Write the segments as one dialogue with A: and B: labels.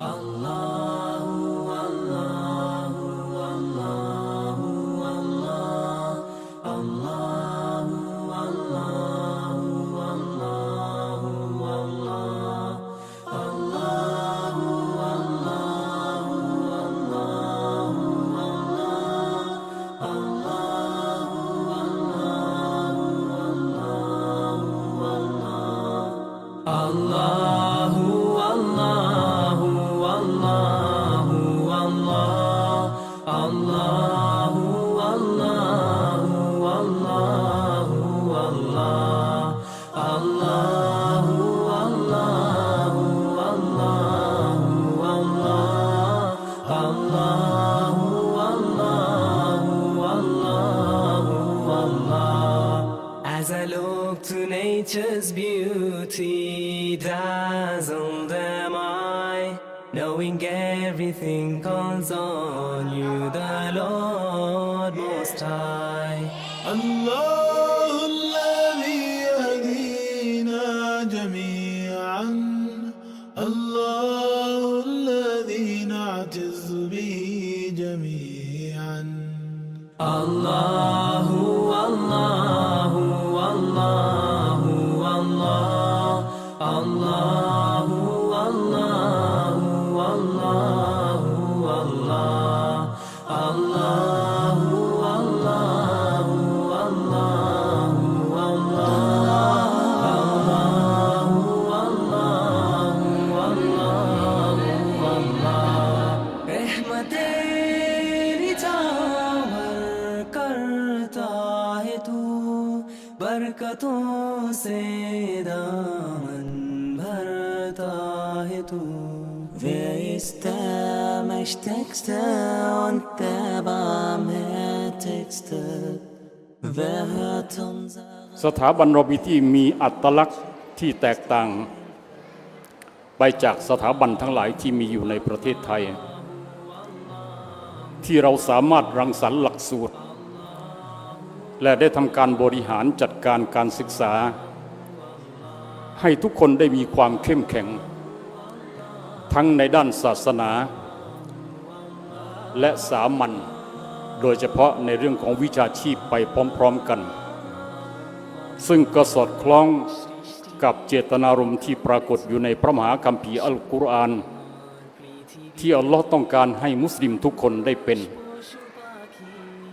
A: আল্লাহ Allah. बरकतों से दामन भरता है तू Wer ist der mächtigste und der barmherzigste? Wer hört unser
B: สถาบันโรบิตี้มีอัตลักษณ์ที่แตกต่าง ไปจากสถาบันทั้งหลายที่มีอยู่ในประเทศไทย ที่เราสามารถรังสรรค์หลักสูตร และได้ทำการบริหารจัดการการศึกษา ให้ทุกคนได้มีความเข้มแข็ง ทั้งในด้านศาสนา และสามัญโดยเฉพาะในเรื่องของวิชาชีพไปพร้อมๆกัน ซึ่งก็สอดคล้องกับเจตนารมณ์ที่ปรากฏอยู่ในพระมหาคัมภีร์อัลกุรอาน ที่อัลลอฮ์ต้องการให้มุสลิมทุกคนได้เป็น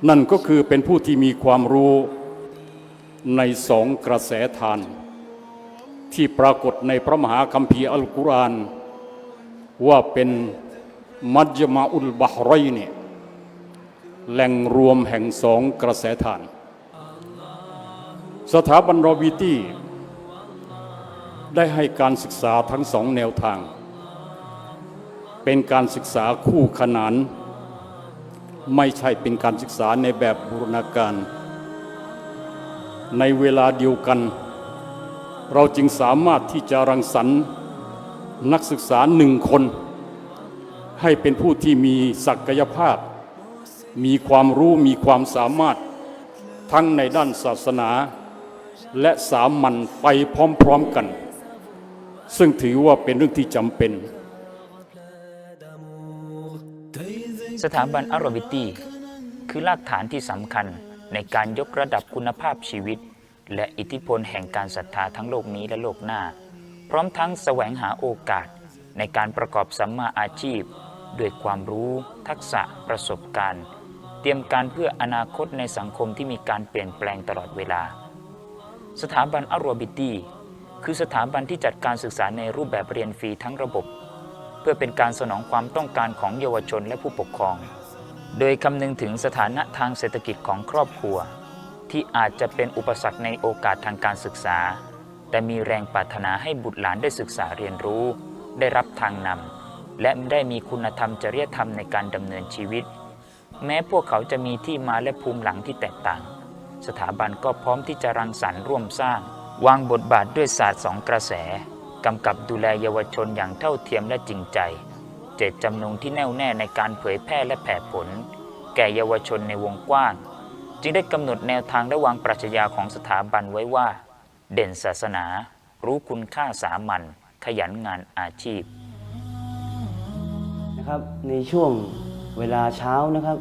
B: นั่นก็คือเป็นผู้ที่มีความรู้ในสองกระแสทาน ที่ปรากฏในพระมหาคัมภีร์อัลกุรอานว่าเป็นมัจมาอุลบาฮรอยเนี่ยแหล่งรวมแห่งสองกระแสทาน สถาบันรอวิตี้ได้ให้การศึกษาทั้งสองแนวทาง เป็นการศึกษาคู่ขนาน ไม่ใช่เป็นการศึกษาในแบบบูรณาการ ในเวลาเดียวกัน เราจึงสามารถที่จะรังสรรค์นักศึกษาหนึ่งคน ให้เป็นผู้ที่มีศักยภาพ มีความรู้มีความสามารถทั้งในด้านศาสนา และสามัญไปพร้อมๆกัน ซึ่งถือว่าเป็นเรื่องที่จำเป็น
C: สถาบันอารบิตี้คือรากฐานที่สำคัญในการยกระดับคุณภาพชีวิต และอิทธิพลแห่งการศรัทธาทั้งโลกนี้และโลกหน้า พร้อมทั้งแสวงหาโอกาสในการประกอบสัมมาอาชีพ ด้วยความรู้ ทักษะประสบการณ์ เตรียมการเพื่ออนาคตในสังคมที่มีการเปลี่ยนแปลงตลอดเวลา สถาบันอารบิตี้คือสถาบันที่จัดการศึกษาในรูปแบบเรียนฟรีทั้งระบบ เพื่อเป็นการสนองความต้องการของเยาวชนและผู้ปกครอง โดยคำนึงถึงสถานะทางเศรษฐกิจของครอบครัว ที่อาจจะเป็นอุปสรรคในโอกาสทางการศึกษา แต่มีแรงปรารถนาให้บุตรหลานได้ศึกษาเรียนรู้ ได้รับทางนำและได้มีคุณธรรมจริยธรรมในการดำเนินชีวิต แม้พวกเขาจะมีที่มาและภูมิหลังที่แตกต่าง สถาบันก็พร้อมที่จะรังสรรค์ร่วมสร้าง วางบทบาทด้วยศาสตร์สองกระแส กำกับดูแลเยาวชนอย่างเท่าเทียมและจริงใจ เจตจำนงที่แน่วแน่ในการเผยแพร่และแผ่ผล แก่เยาวชนในวงกว้างจึงได้กำหนดแนวทางและวางปรัชญาของสถาบันไว้ว่า เด่นศาสนา รู้คุณค่าสามัญขยันงานอาชีพ
D: นะครับในช่วงเวลาเช้านะครับ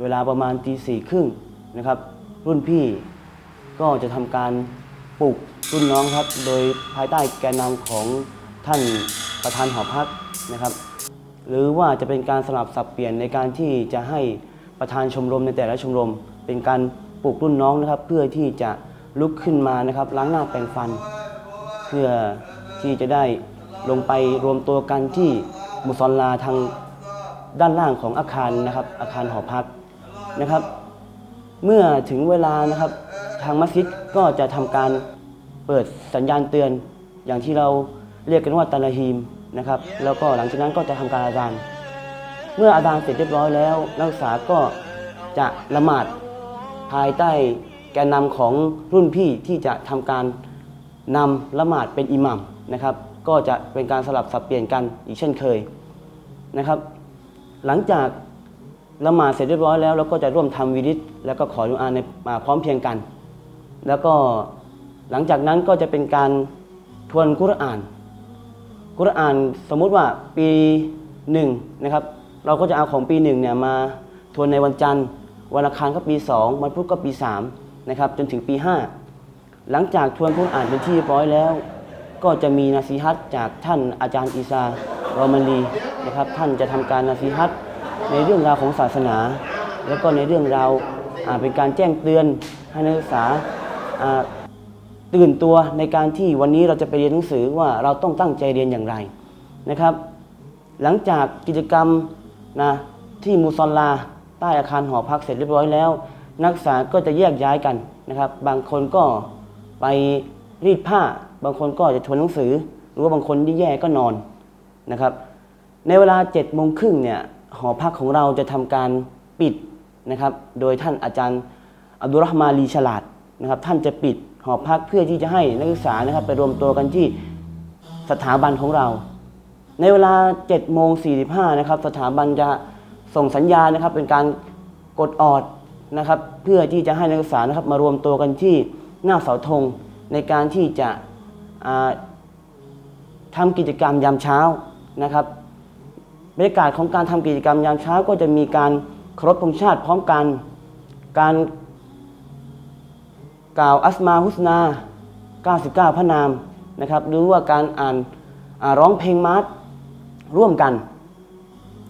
D: เวลาประมาณตีสี่ครึ่งนะครับ รุ่นพี่ก็จะทำการปลุก รุ่นน้องครับ โดยภายใต้แกนนำของท่านประธานหอพักนะครับ หรือว่าจะเป็นการสลับสับเปลี่ยนในการที่จะให้ประธานชมรมในแต่ละชมรม เป็นการปลุกรุ่นน้องนะครับ เพื่อที่จะลุกขึ้นมานะครับล้างหน้าแปรงฟัน เพื่อที่จะได้ลงไปรวมตัวกันที่มุซอลลาทางด้านล่างของอาคารนะครับ อาคารหอพักนะครับ เมื่อถึงเวลานะครับทางมัสยิดก็จะทำการ เปิดสัญญาณเตือน อย่างที่เราเรียกกันว่าตาลาฮีมนะครับ แล้วก็หลังจากนั้นก็จะทำการอาจารย์ เมื่ออาจารย์เสร็จเรียบร้อยแล้ว นักศึกษาก็จะละหมาดภายใต้แกนนำของรุ่นพี่ที่จะทำการนำละหมาดเป็นอิหมัมนะครับ ก็จะเป็นการสลับสับเปลี่ยนกันอีกเช่นเคยนะครับ หลังจากละหมาดเสร็จเรียบร้อยแล้วเราก็จะร่วมทำวิริตแล้วก็ขอดุอาในมาพร้อมเพียงกัน แล้วก็ หลังจากนั้นก็จะเป็นการทวนกุรอาน กุรอานสมมุติว่าปีหนึ่งนะครับเราก็จะเอาของปีหนึ่งเนี่ยมาทวนในวันจันทร์วันอังคารก็ปี2วันพุธก็ปี3นะครับจนถึงปี 5 หลังจากทวนกุรอานเป็นที่เรียบร้อยแล้ว ก็จะมีนาซีฮัตจากท่านอาจารย์อีซารอมันลีนะครับท่านจะทำการนาซีฮัตในเรื่องราวของศาสนา แล้วก็ในเรื่องราวเป็นการแจ้งเตือนให้นักศึกษา ตื่นตัวในการที่วันนี้เราจะไปเรียนหนังสือว่าเราต้องตั้งใจเรียนอย่างไรนะครับ หลังจากกิจกรรมนะที่มูซอลลาใต้อาคารหอพักเสร็จเรียบร้อยแล้ว นักศึกษาก็จะแยกย้ายกันนะครับ บางคนก็ไปรีดผ้า บางคนก็จะทวนหนังสือ หรือว่าบางคนที่แย่ก็นอนนะครับ ในเวลา7จ็ดโมงครึ่งเนี่ยหอพักของเราจะทำการปิดนะครับ โดยท่านอาจารย์อับดุลรหมาลีฉลาดนะครับ ท่านจะปิด หอพักเพื่อที่จะให้นักศึกษานะครับ ไปรวมตัวกันที่สถาบันของเรา ในเวลา7โมง45นะครับสถาบันจะส่งสัญญาณนะครับ เป็นการกดออดนะครับ เพื่อที่จะให้นักศึกษานะครับ มารวมตัวกันที่หน้าเสาธงในการที่จะอ่าทำกิจกรรมยามเช้านะครับบรรยากาศของการทำกิจกรรมยามเช้า ก็จะมีการครพธงชาติพร้อมกัน การ กล่าวอัสมาฮุสนา 99 พระนามนะครับหรือว่าการอ่านร้องเพลงมาร์ชร่วมกัน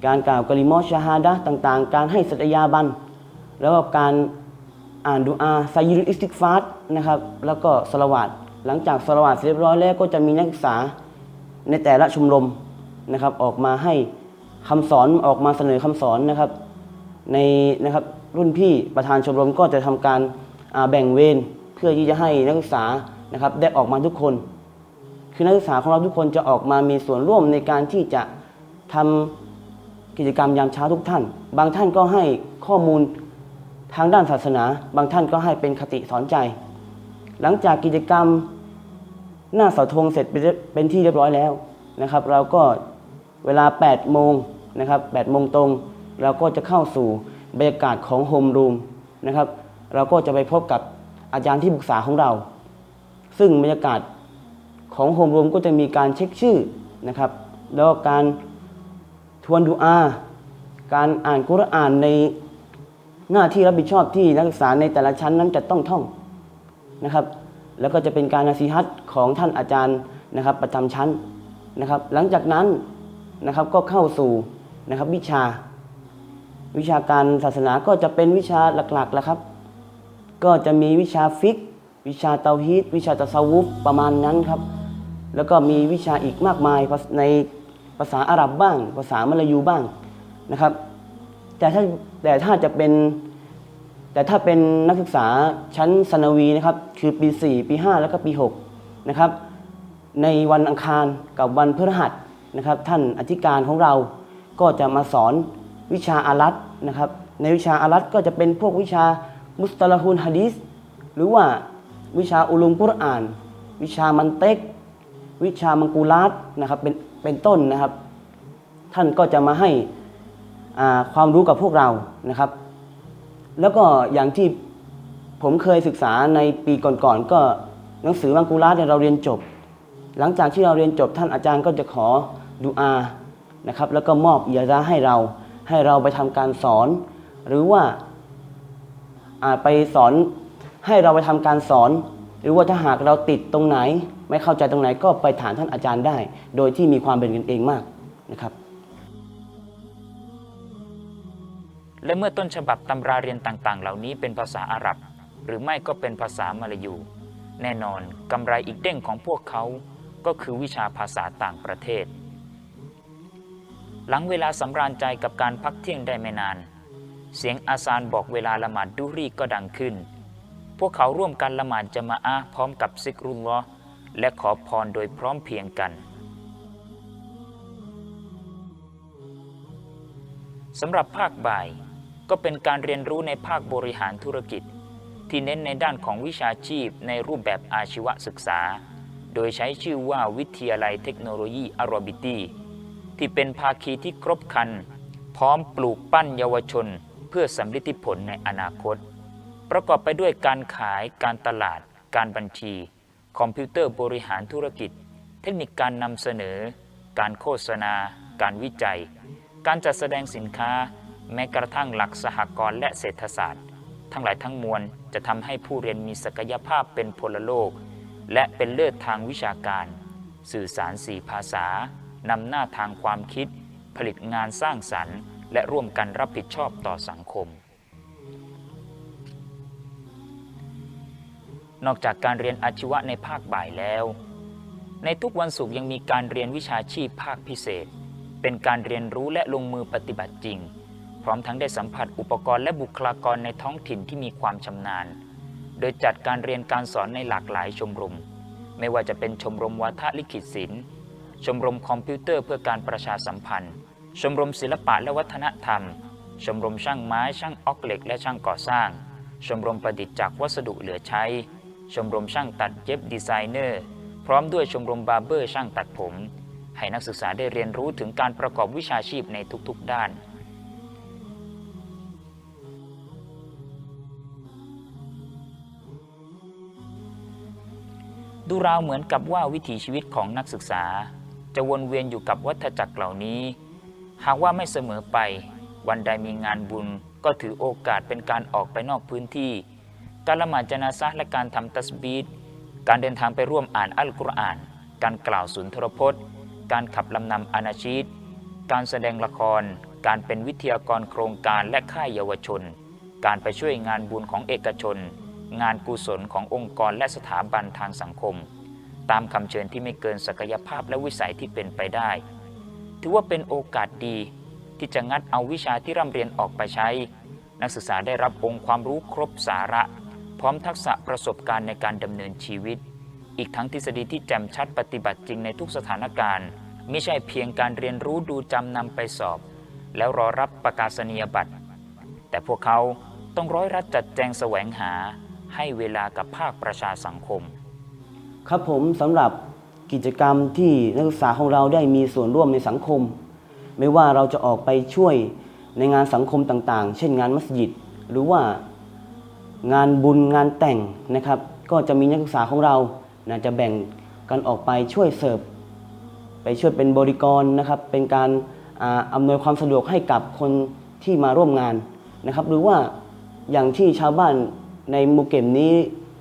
D: การกล่าวกะลิมอชาฮาดะต่างๆ การให้สัตยาบัน แล้วก็การอ่านดุอาไซยิรุลอิสติกฟาร์นะครับแล้วก็สละวาดหลังจากสละวาดเสร็จเรียบร้อยแล้วก็จะมีนักศึกษาในแต่ละชมรมนะครับออกมาให้คำสอนออกมาเสนอคำสอนนะครับในนะครับรุ่นพี่ประธานชมรมก็จะทำการ แบ่งเวรเพื่อที่จะให้นักศึกษานะครับได้ออกมาทุกคน คือนักศึกษาของเราทุกคนจะออกมามีส่วนร่วมในการที่จะทำกิจกรรมยามเช้าทุกท่าน บางท่านก็ให้ข้อมูลทางด้านศาสนา บางท่านก็ให้เป็นคติสอนใจ หลังจากกิจกรรมหน้าเสาธงเสร็จเป็นเป็นที่เรียบร้อยแล้วนะครับ เราก็เวลา 8 โมงนะครับ8โมงตรง เราก็จะเข้าสู่บรรยากาศของโฮมรูมนะครับ เราก็จะไปพบกับอาจารย์ที่ปรึกษาของเรา ซึ่งบรรยากาศของโฮมรูมก็จะมีการเช็คชื่อนะครับ แล้วการทวนดูอา การอ่านกุรอานในหน้าที่รับผิดชอบที่นักศึกษาในแต่ละชั้นนั้นจะต้องท่องนะครับ แล้วก็จะเป็นการนาซีฮัตของท่านอาจารย์นะครับ ประจำชั้นนะครับ หลังจากนั้นนะครับก็เข้าสู่นะครับวิชา วิชาการศาสนาก็จะเป็นวิชาหลักๆแหละครับ ก็จะมีวิชาฟิก วิชาเตาฮีดวิชาตะซาวุฟประมาณนั้นครับ แล้วก็มีวิชาอีกมากมายในภาษาอาหรับบ้าง ภาษามลายูบ้างนะครับ แต่ถ้าแต่ถ้าจะเป็นแต่ถ้าเป็นนักศึกษาชั้นสนวีนะครับ คือปี 4 ปี 5 แล้วก็ปี 6 นะครับ ในวันอังคารกับวันพฤหัสนะครับ ท่านอธิการของเราก็จะมาสอนวิชาอารัตนะครับ ในวิชาอารัตก็จะเป็นพวกวิชา มุสตลาฮุนฮะดีษหรือว่าวิชาอุลุมกุรอาน วิชามันเต็ก วิชามังกูลาตนะครับเป็นเป็นต้นนะครับ ท่านก็จะมาให้อ่าความรู้กับพวกเรานะครับ แล้วก็อย่างที่ผมเคยศึกษาในปีก่อนๆก็หนังสือมังกุลาเนี่ยเราเรียนจบ หลังจากที่เราเรียนจบ ท่านอาจารย์ก็จะขอดูอานะครับ แล้วก็มอบอิยาซะห์ให้เราให้เราไปทำการสอน หรือว่า ไปสอนให้เราไปทำการสอน หรือว่าถ้าหากเราติดตรงไหน ไม่เข้าใจตรงไหนก็ไปถามท่านอาจารย์ได้ โดยที่มีความเป็นกันเองมากนะครับ
C: และเมื่อต้นฉบับตำราเรียนต่าง ๆ เหล่านี้เป็นภาษาอาหรับ หรือไม่ก็เป็นภาษามลายู แน่นอนกำไรอีกเด้งของพวกเขาก็คือวิชาภาษาต่างประเทศ หลังเวลาสำราญใจกับการพักเที่ยงได้ไม่นาน เสียงอาซานบอกเวลาละหมาดดุรีก็ดังขึ้น พวกเขาร่วมกันละหมาดจะมาอาพร้อมกับซิกรุลลอและขอพรโดยพร้อมเพียงกันสำหรับภาคบ่ายก็เป็นการเรียนรู้ในภาคบริหารธุรกิจ ที่เน้นในด้านของวิชาชีพในรูปแบบอาชีวศึกษา โดยใช้ชื่อว่าวิทยาลัยเทคโนโลยีอารบิตี้ที่เป็นภาคีที่ครบคัน พร้อมปลูกปั้นเยาวชน เพื่อสำลิดผลในอนาคต ประกอบไปด้วยการขายการตลาด การบัญชี คอมพิวเตอร์บริหารธุรกิจ เทคนิคการนำเสนอ การโฆษณา การวิจัย การจัดแสดงสินค้า แม้กระทั่งหลักสหกรณ์และเศรษฐศาสตร์ ทั้งหลายทั้งมวลจะทำให้ผู้เรียนมีศักยภาพเป็นพลโลก และเป็นเลิศทางวิชาการ สื่อสารสี่ภาษานำหน้าทางความคิด ผลิตงานสร้างสรรค์ และร่วมกันรับผิดชอบต่อสังคม นอกจากการเรียนอาชีวะในภาคบ่ายแล้ว ในทุกวันศุกร์ยังมีการเรียนวิชาชีพภาคพิเศษ เป็นการเรียนรู้และลงมือปฏิบัติจริง พร้อมทั้งได้สัมผัสอุปกรณ์และบุคลากรในท้องถิ่นที่มีความชำนาญ โดยจัดการเรียนการสอนในหลากหลายชมรม ไม่ว่าจะเป็นชมรมวาทลิขิตศิลป์ชมรมคอมพิวเตอร์เพื่อการประชาสัมพันธ์ ชมรมศิลปะและวัฒนธรรม ชมรมช่างไม้ช่างออกเหล็ก และช่างก่อสร้าง ชมรมประดิษฐ์จากวัสดุเหลือใช้ ชมรมช่างตัดเย็บดีไซเนอร์ พร้อมด้วยชมรมบาร์เบอร์ช่างตัดผม ให้นักศึกษาได้เรียนรู้ถึงการประกอบวิชาชีพในทุกๆด้านดูราวเหมือนกับว่าวิถีชีวิตของนักศึกษา จะวนเวียนอยู่กับวัฏจักรเหล่านี้ หากว่าไม่เสมอไป วันใดมีงานบุญ ก็ถือโอกาสเป็นการออกไปนอกพื้นที่ การละหมาดจนาซะและการทำตัสบีดการเดินทางไปร่วมอ่านอัลกุรอาน การกล่าวสุนทรพจน์ การขับลำนำอานาชีตการแสดงละคร การเป็นวิทยากรโครงการและค่ายเยาวชน การไปช่วยงานบุญของเอกชน งานกุศลขององค์กรและสถาบันทางสังคม ตามคำเชิญที่ไม่เกินศักยภาพและวิสัยที่เป็นไปได้ ถือว่าเป็นโอกาสดีที่จะงัดเอาวิชาที่ร่ำเรียนออกไปใช้ นักศึกษาได้รับองค์ความรู้ครบสาระ พร้อมทักษะประสบการณ์ในการดำเนินชีวิต อีกทั้งทฤษฎีที่แจ่มชัดปฏิบัติจริงในทุกสถานการณ์ ไม่ใช่เพียงการเรียนรู้ดูจำนำไปสอบ แล้วรอรับประกาศนียบัตร แต่พวกเขาต้องร้อยรัดจัดแจงแสวงหาให้เวลากับภาคประชาสังคม
D: ครับผมสำหรับ กิจกรรมที่นักศึกษาของเราได้มีส่วนร่วมในสังคม ไม่ว่าเราจะออกไปช่วยในงานสังคมต่างๆ เช่นงานมัสยิด หรือว่างานบุญงานแต่งนะครับ ก็จะมีนักศึกษาของเรานะจะแบ่งกันออกไปช่วยเสิร์ฟไปช่วยเป็นบริกรนะครับ เป็นการอำนวยความสะดวกให้กับคนที่มาร่วมงานนะครับ หรือว่าอย่างที่ชาวบ้านในหมุเก็มนี้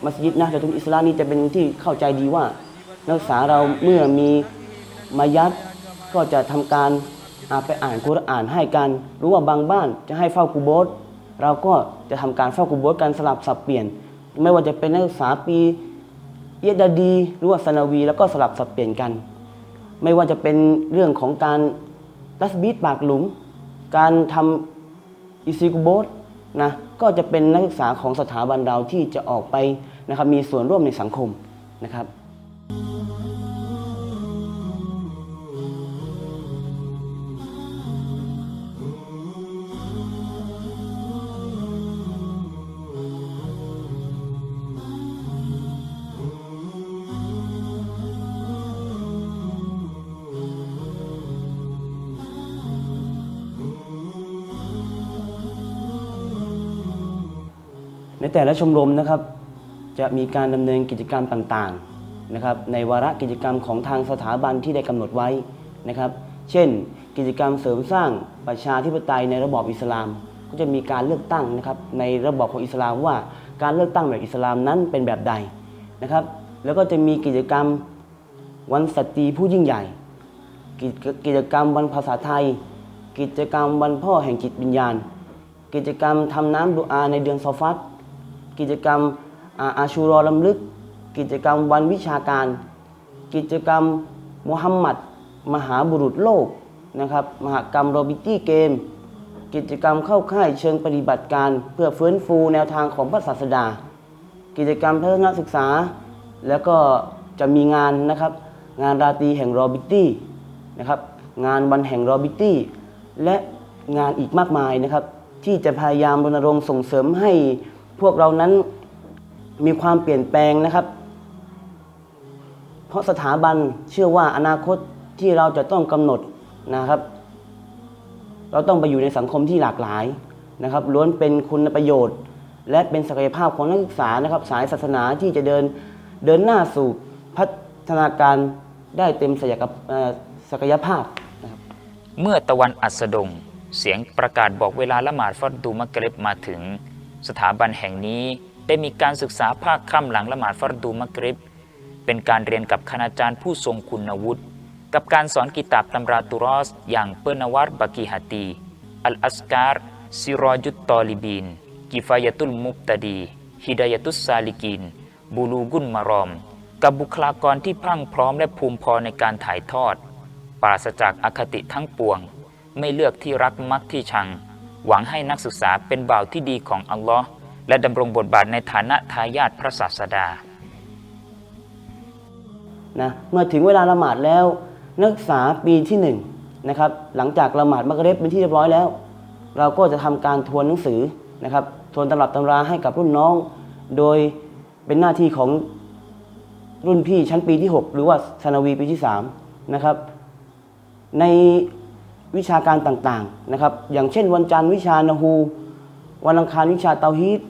D: มัสยิดนะจตุลอิสลามนี่จะเป็นที่เข้าใจดีว่า นักศึกษาเราเมื่อมีมายัดก็จะทำการาไปอ่านกุรอานให้กันรือว่าบางบ้านจะให้เฝ้ากูโบสเราก็จะทำการเฝ้ากูโบสกันสลับสับเปลี่ยน ไม่ว่าจะเป็นนักศึกษาปีเยดาดีหรือว่าสนาวี แล้วก็สลับสับเปลี่ยนกัน ไม่ว่าจะเป็นเรื่องของการตัสบีดปากหลุม การทำอิซิกุโบสนะก็จะเป็นนักศึกษาของสถาบันเราที่จะออกไปนะครับมีส่วนร่วมในสังคมนะครับ ในแต่ละชมรมนะครับ จะมีการดำเนินกิจกรรมต่างๆ นะครับในวาระกิจกรรมของทางสถาบันที่ได้กำหนดไว้นะครับ เช่น กิจกรรมเสริมสร้างประชาธิปไตยในระบอบอิสลาม ก็จะมีการเลือกตั้งนะครับในระบอบของอิสลามว่าการเลือกตั้งแบบอิสลามนั้นเป็นแบบใดนะครับ แล้วก็จะมีกิจกรรมวันสตรีผู้ยิ่งใหญ่ กิจกิจกรรมวันภาษาไทย กิจกรรมวันพ่อแห่งจิตวิญญาณ กิจกรรมทำน้ำดุอาในเดือนซอฟัตกิจกรรมอาชูรอลำลึก กิจกรรมวันวิชาการ กิจกรรมมุฮัมมัดมหาบุรุษโลกนะครับมหกรรมโรบิตี้เกม กิจกรรมเข้าค่ายเชิงปฏิบัติการ เพื่อฟื้นฟูแนวทางของพระศาสดา กิจกรรมทัศนศึกษา แล้วก็จะมีงานนะครับงานราตรีแห่งโรบิตี้นะครับงานวันแห่งโรบิตี้และงานอีกมากมายนะครับ ที่จะพยายามรณรงค์ส่งเสริมให้พวกเรานั้นมีความเปลี่ยนแปลงนะครับ เพราะสถาบันเชื่อว่าอนาคตที่เราจะต้องกำหนดนะครับ เราต้องไปอยู่ในสังคมที่หลากหลายนะครับล้วนเป็นคุณประโยชน์ และเป็นศักยภาพของนักศึกษานะครับ สายศาสนาที่จะเดินเดินหน้าสู่พัฒนาการได้เต็มศักยภาพเอ่อศักยภาพนะครับ
C: เมื่อตะวันอัสดงเสียงประกาศบอกเวลาละหมาดฟัดดูมักริบมาถึง สถาบันแห่งนี้ได้มีการศึกษาภาคค่ำหลังละหมาดฟัดดูมักริบ เป็นการเรียนกับคณาจารย์ผู้ทรงคุณวุฒิกับการสอนกิตาบตำราตุรอส อย่างเปอร์นวัตบากีฮตี อัลอัสการ์ซิรอจุตตอลิบีนกิฟายะตุลมุกตดี ฮิดายะตุสซาลิกิน บูลูกุนมารอม กับบุคลากรที่พรั่งพร้อมและภูมิพอในการถ่ายทอด ปราศจากอคติทั้งปวง ไม่เลือกที่รักมักที่ชัง หวังให้นักศึกษาเป็นบ่าวที่ดีของอัลลอฮ์และดำรงบทบาทในฐานะทายาทพระศาสดา
D: นะเมื่อถึงเวลาละหมาดแล้ว นักศึกษาปีที่หนึ่งนะครับหลังจากละหมาดมักริบเป็นที่เรียบร้อยแล้ว เราก็จะทำการทวนหนังสือนะครับทวนตำรับตำราให้กับรุ่นน้อง โดยเป็นหน้าที่ของรุ่นพี่ชั้นปีที่ 6 หรือว่าสนาวีปีที่3นะครับในวิชาการต่างๆนะครับ อย่างเช่นวันจันทร์วิชานะฮู วันอังคารวิชาเตาฮีด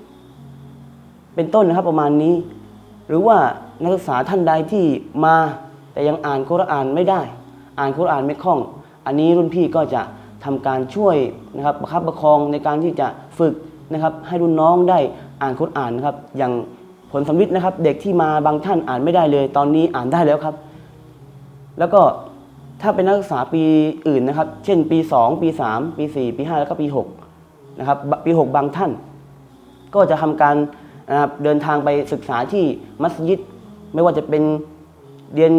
D: เป็นต้นนะครับประมาณนี้ หรือว่านักศึกษาท่านใดที่มาแต่ยังอ่านคุรอานไม่ได้ อ่านคุรอานไม่คล่อง อันนี้รุ่นพี่ก็จะทำการช่วยนะครับประคับประคองในการที่จะฝึกนะครับให้รุ่นน้องได้อ่านคุรอานนะครับอย่างผลสำลิดนะครับ เด็กที่มาบางท่านอ่านไม่ได้เลย ตอนนี้อ่านได้แล้วครับ แล้วก็ถ้าเป็นนักศึกษาปีอื่นนะครับ เช่นปี 2 ปี 3 ปี 4 ปี 5 แล้วก็ปี6นะครับปี 6 บางท่าน ก็จะทำการ นะครับเดินทางไปศึกษาที่มัสยิด ไม่ว่าจะเป็นเรียน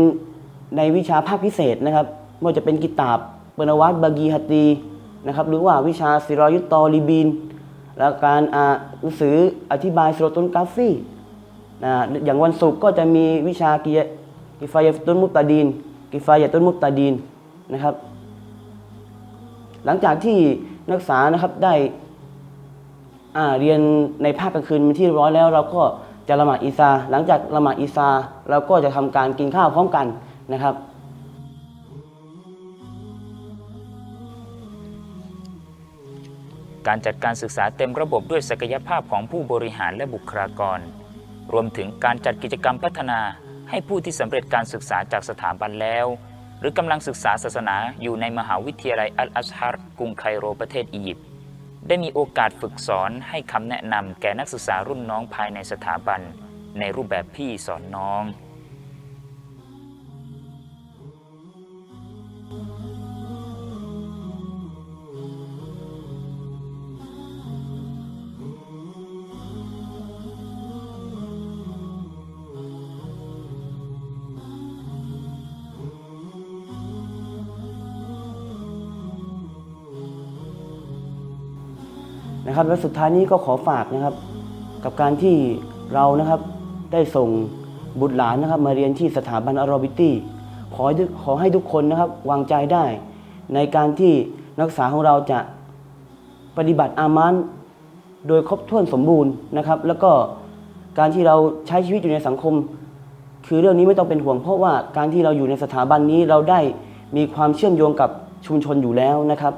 D: ในวิชาภาคพิเศษนะครับ ไม่ว่าจะเป็นกิตาบเปรนวัตบากีฮัตตีนะครับหรือว่าวิชาซิรอยุตตอลีบีน และการอ่านหนังสืออธิบายสุรตุนกาฟีนะอย่างวันศุกร์ก็จะมีวิชากิกิฟายตุนมุตตาดีน กิฟายตุนมุตตาดีนนะครับ หลังจากที่นักศึกษานะครับได้ เรียนในภาคกลางคืนเป็นที่เรียบร้อยแล้ว เราก็จะละหมาดอีซา หลังจากละหมาดอีซาเราก็จะทำการกินข้าวพร้อมกันนะครับ
C: การจัดการศึกษาเต็มระบบด้วยศักยภาพของผู้บริหารและบุคลากร รวมถึงการจัดกิจกรรมพัฒนาให้ผู้ที่สำเร็จการศึกษาจากสถาบันแล้ว หรือกำลังศึกษาศาสนาอยู่ในมหาวิทยาลัยอัลอัซฮัรกรุงไคโรประเทศอียิปต์ ได้มีโอกาสฝึกสอนให้คำแนะนำแก่นักศึกษารุ่นน้องภายในสถาบัน ในรูปแบบพี่สอนน้อง
D: นะครับ และสุดท้ายนี้ก็ขอฝากนะครับ กับการที่เรานะครับได้ส่งบุตรหลานนะครับ มาเรียนที่สถาบันอารอบิตี้ขอให้ทุกขอให้ทุกคนนะครับวางใจได้ ในการที่นักศึกษาของเราจะปฏิบัติอามันโดยครบถ้วนสมบูรณ์นะครับ แล้วก็การที่เราใช้ชีวิตอยู่ในสังคม คือเรื่องนี้ไม่ต้องเป็นห่วง เพราะว่าการที่เราอยู่ในสถาบันนี้เราได้มีความเชื่อมโยงกับชุมชนอยู่แล้วนะครับ